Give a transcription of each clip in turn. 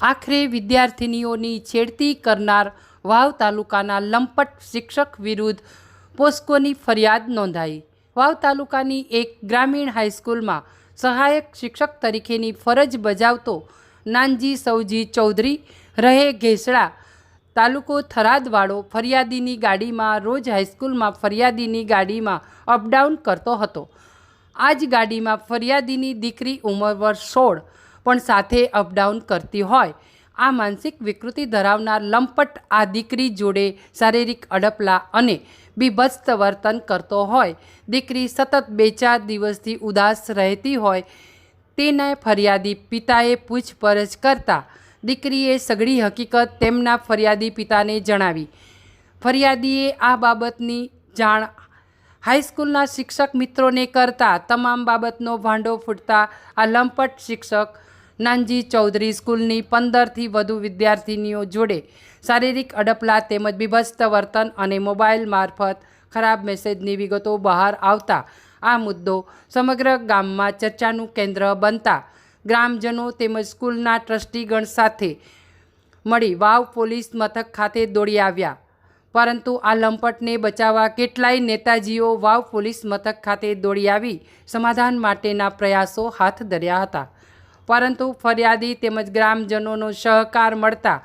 આખરે વિદ્યાર્થિનીઓની છેડતી કરનાર વાવ તાલુકાના લંપટ શિક્ષક વિરુદ્ધ પોસ્કોની ફરિયાદ નોંધાઈ. વાવ તાલુકાની એક ગ્રામીણ હાઈસ્કૂલમાં સહાયક શિક્ષક તરીકેની ફરજ બજાવતો નાનજી સૌજી ચૌધરી રહે ઘેસડા તાલુકો થરાદવાળો ફરિયાદીની ગાડીમાં રોજ હાઈસ્કૂલમાં ફરિયાદીની ગાડીમાં અપડાઉન કરતો હતો. આ જ ગાડીમાં ફરિયાદીની દીકરી ઉંમર વર્ષ સોળ પણ સાથે અપડાઉન કરતી હોય. આ માનસિક વિકૃતિ ધરાવનાર લંપટ આ દીકરી જોડે શારીરિક અડપલા અને બીભત્સ વર્તન કરતો હોય. દીકરી સતત બે ચાર દિવસથી ઉદાસ રહેતી હોય. તેને ફરિયાદી પિતાએ પૂછપરછ કરતા દીકરીએ સઘળી હકીકત તેમના ફરિયાદી પિતાને જણાવી. ફરિયાદીએ આ બાબતની જાણ હાઈસ્કૂલના શિક્ષક મિત્રોને કરતા તમામ બાબતનો ભાંડો ફૂટતા આ લંપટ શિક્ષક નાનજી ચૌધરી સ્કૂલની પંદરથી વધુ વિદ્યાર્થીનીઓ જોડે શારીરિક અડપલા તેમજ બીભત્સ વર્તન અને મોબાઈલ મારફત ખરાબ મેસેજની વિગતો બહાર આવતા આ મુદ્દો સમગ્ર ગામમાં ચર્ચાનું કેન્દ્ર બનતા ગ્રામજનો તેમજ સ્કૂલના ટ્રસ્ટીગણ સાથે મળી વાવ પોલીસ મથક ખાતે દોડી આવ્યા. પરંતુ આ લંપટને બચાવવા કેટલાય નેતાજીઓ વાવ પોલીસ મથક ખાતે દોડી આવી સમાધાન માટેના પ્રયાસો હાથ ધર્યા હતા. પરંતુ ફરિયાદી તેમજ ગ્રામજનોનો સહકાર મળતા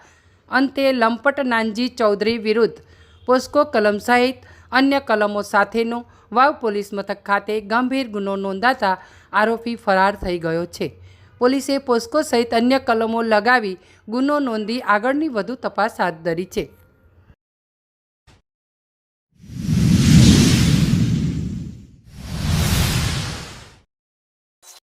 અંતે લંપટ નાનજી ચૌધરી વિરુદ્ધ પોસ્કો કલમ સહિત અન્ય કલમો સાથેનો વાવ પોલીસ મથક ખાતે ગંભીર ગુનો નોંધાતા આરોપી ફરાર થઈ ગયો છે. પોલીસે પોસ્કો સહિત અન્ય કલમો લગાવી ગુનો નોંધી આગળની વધુ તપાસ હાથ ધરી છે.